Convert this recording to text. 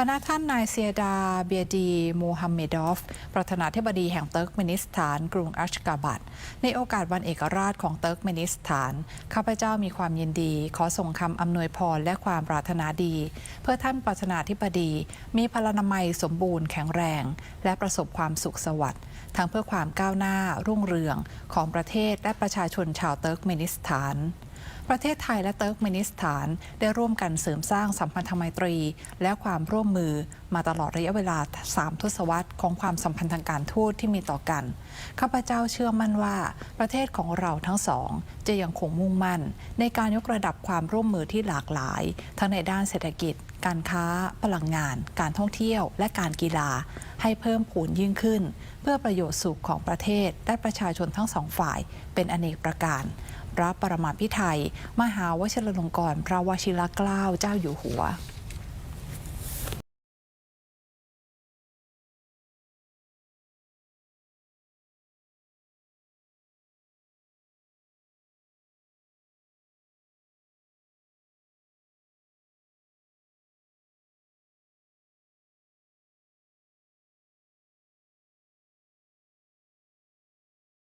พระนาท่านนายเซียดาเบียดีโมฮัมเมดอฟ ประธานาธิบดีแห่งเติร์กเมนิสถาน กรุงอัชกาบัดในโอกาสวันเอกราชของเติร์กเมนิสถาน ข้าพเจ้ามีความยินดี ขอส่งคำอำนวยพรและความปรารถนาดี เพื่อท่านประธานาธิบดี มีพลานามัยสมบูรณ์แข็งแรง และประสบความสุขสวัสดิ์ทั้งเพื่อความก้าวหน้ารุ่งเรืองของประเทศและประชาชนชาวเติร์กเมนิสถาน ประเทศไทยและเติร์กเมนิสถานได้ร่วมกันเสริมสร้างสัมพันธไมตรี และความร่วมมือมาตลอดระยะเวลา 3 ทศวรรษของความสัมพันธ์ทางการทูตที่มีต่อกัน ข้าพเจ้าเชื่อมั่นว่า ประเทศของเราทั้งสอง จะยังคงมุ่งมั่น ในการยกระดับความร่วมมือที่หลากหลาย ทั้งในด้านเศรษฐกิจ การค้า พลังงาน การท่องเที่ยว และการกีฬา ให้เพิ่มผูนยิ่งขึ้น เพื่อประโยชน์สุขของประเทศและประชาชนทั้งสองฝ่าย เป็นอเนกประการพระประมาพิไทยมหาวชิรลงกรณ์พระวชิรเกล้าเจ้าอยู่หัว